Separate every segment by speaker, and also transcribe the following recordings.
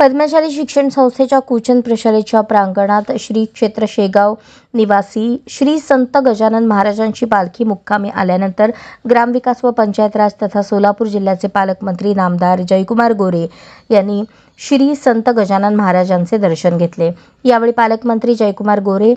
Speaker 1: पद्मशाली शिक्षण संस्थेच्या कुचन प्रशालेच्या प्रांगणात श्री क्षेत्र शेगाव निवासी श्री संत गजानन महाराजांची पालखी मुक्कामी आल्यानंतर ग्रामविकास व पंचायत राज तथा सोलापूर जिल्ह्याचे पालकमंत्री नामदार जयकुमार गोरे यांनी श्री संत गजानन महाराजांचे दर्शन घेतले. यावेळी पालकमंत्री जयकुमार गोरे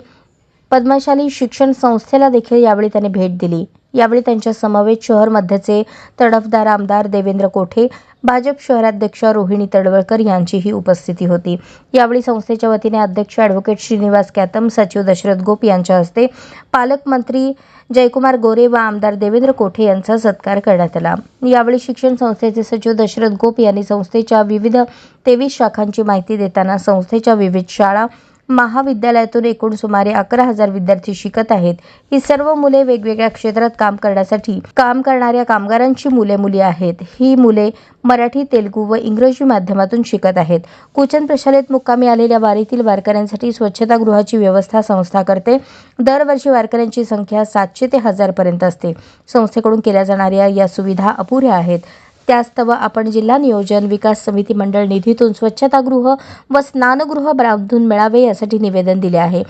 Speaker 1: पद्मशाली शिक्षण संस्थेला देखील यावेळी त्यांनी भेट दिली. यावेळी त्यांच्या समवेत शहर मध्यचे तडफदार आमदार देवेंद्र कोठे भाजप शहराध्यक्ष रोहिणी तडवळकर यांचीही उपस्थिती होती. यावेळी संस्थेच्या वतीने अध्यक्ष ॲडव्होकेट श्रीनिवास कॅतम सचिव दशरथ गोप यांच्या हस्ते पालकमंत्री जयकुमार गोरे व आमदार देवेंद्र कोठे यांचा सत्कार करण्यात आला. यावेळी शिक्षण संस्थेचे सचिव दशरथ गोप यांनी संस्थेच्या विविध तेवीस शाखांची माहिती देताना संस्थेच्या विविध शाळा महाविद्यालयातून एकूण सुमारे अकरा हजार विद्यार्थी शिकत आहेत. ही सर्व मुले वेगवेगळ्या क्षेत्रात काम करण्यासाठी काम करणाऱ्या कामगारांची मुले मुली आहेत. ही मुले मराठी तेलुगू व इंग्रजी माध्यमातून शिकत आहेत. कुचन प्रशालेत मुक्कामी आलेल्या वारीतील वारकऱ्यांसाठी स्वच्छतागृहाची व्यवस्था संस्था करते. दरवर्षी वारकऱ्यांची संख्या सातशे ते हजारपर्यंत असते. संस्थेकडून केल्या जाणाऱ्या या सुविधा अपुऱ्या आहेत. त्यास्तव आपण जिल्हा नियोजन विकास समिती मंडळ निधीतून स्वच्छतागृह व स्नानगृह बांधून मिळावे यासाठी निवेदन दिले आहे.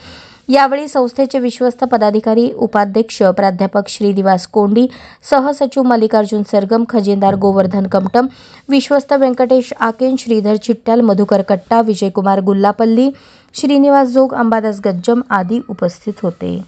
Speaker 1: यावेळी संस्थेचे विश्वस्त पदाधिकारी उपाध्यक्ष प्राध्यापक श्रीनिवास कोंडी सहसचिव मल्लिकार्जुन सरगम खजिनदार गोवर्धन कमटम विश्वस्त व्यंकटेश आकेन श्रीधर चिट्ट्याल मधुकर कट्टा विजयकुमार गुल्लापल्ली श्रीनिवास जोग अंबादास गज्जम आदी उपस्थित होते.